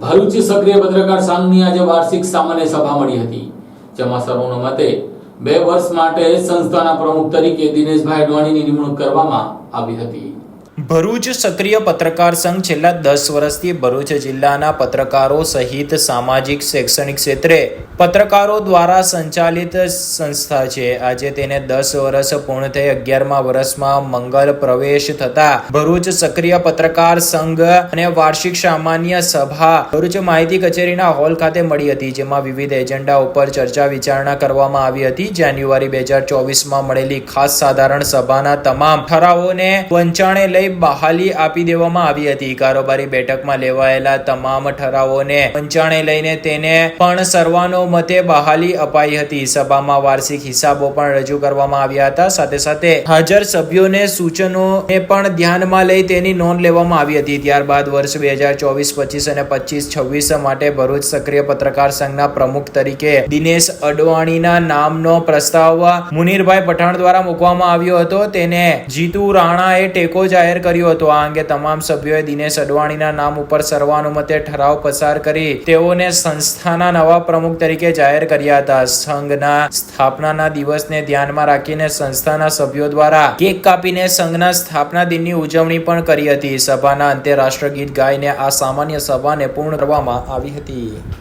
ભરૂચ સક્રિય પત્રકાર સંઘની આજે વાર્ષિક સામાન્ય સભા મળી હતી, જેમાં સર્વોના મતે બે વર્ષ માટે સંસ્થાના પ્રમુખ તરીકે દિનેશભાઈ અડવાણીની નિમણૂક કરવામાં આવી હતી. ભરૂચ સક્રિય પત્રકાર સંઘ છેલ્લા દસ વર્ષથી ભરૂચ જિલ્લાના પત્રકારો સહિત સામાજિક, શૈક્ષણિક ક્ષેત્રે પત્રકારો દ્વારા સંચાલિત સંસ્થા છે. આજે તેને દસ વર્ષ પૂર્ણ થઈ અગિયારમા વર્ષમાં મંગલ પ્રવેશ થતા ભરૂચ સક્રિય પત્રકાર સંઘ અને વાર્ષિક સામાન્ય સભા ભરૂચ માહિતી કચેરીના હોલ ખાતે મળી હતી, જેમાં વિવિધ એજન્ડા ઉપર ચર્ચા વિચારણા કરવામાં આવી હતી. જાન્યુઆરી બે હજાર ચોવીસમાં મળેલી ખાસ સાધારણ સભાના તમામ ઠરાવોને વંચાણે લઈ બહાલી આપી દેવામાં આવી હતી. કારોબારી બેઠકમાં લેવાયેલા તમામ ઠરાવોને પંચાણે લઈને તેને પણ સર્વાનુમતે બહાલી અપાઈ હતી. સભામાં વાર્ષિક હિસાબો પણ રજૂ કરવામાં આવ્યા હતા. સાથે સાથે હાજર સભ્યોને સૂચનોને પણ ધ્યાનમાં લઈ તેની નોંધ લેવામાં આવી હતી. ત્યારબાદ વર્ષ બે હજાર ચોવીસ, પચીસ અને પચીસ છવ્વીસ માટે ભરૂચ સક્રિય પત્રકાર સંઘના પ્રમુખ તરીકે દિનેશ અડવાણીના નામનો પ્રસ્તાવ મુનીરભાઈ પઠાણ દ્વારા મૂકવામાં આવ્યો હતો. તેને જીતુ રાણાએ ટેકો જાહેર કર્યો હતો. આ અંગે તમામ સભ્યોએ દિનેશ અડવાણીના નામ ઉપર સર્વાનુમતે ઠરાવ પસાર કરી તેઓને સંસ્થાના નવા પ્રમુખ તરીકે જાહેર કર્યા હતા. સંઘના સ્થાપનાના દિવસને ધ્યાનમાં રાખીને સંસ્થાના સભ્યો દ્વારા કેક કાપીને સંઘના સ્થાપના દિનની ઉજવણી પણ કરી હતી. સભાના અંતે રાષ્ટ્રગીત ગાઈને આ સામાન્ય સભાને પૂર્ણ કરવામાં આવી હતી.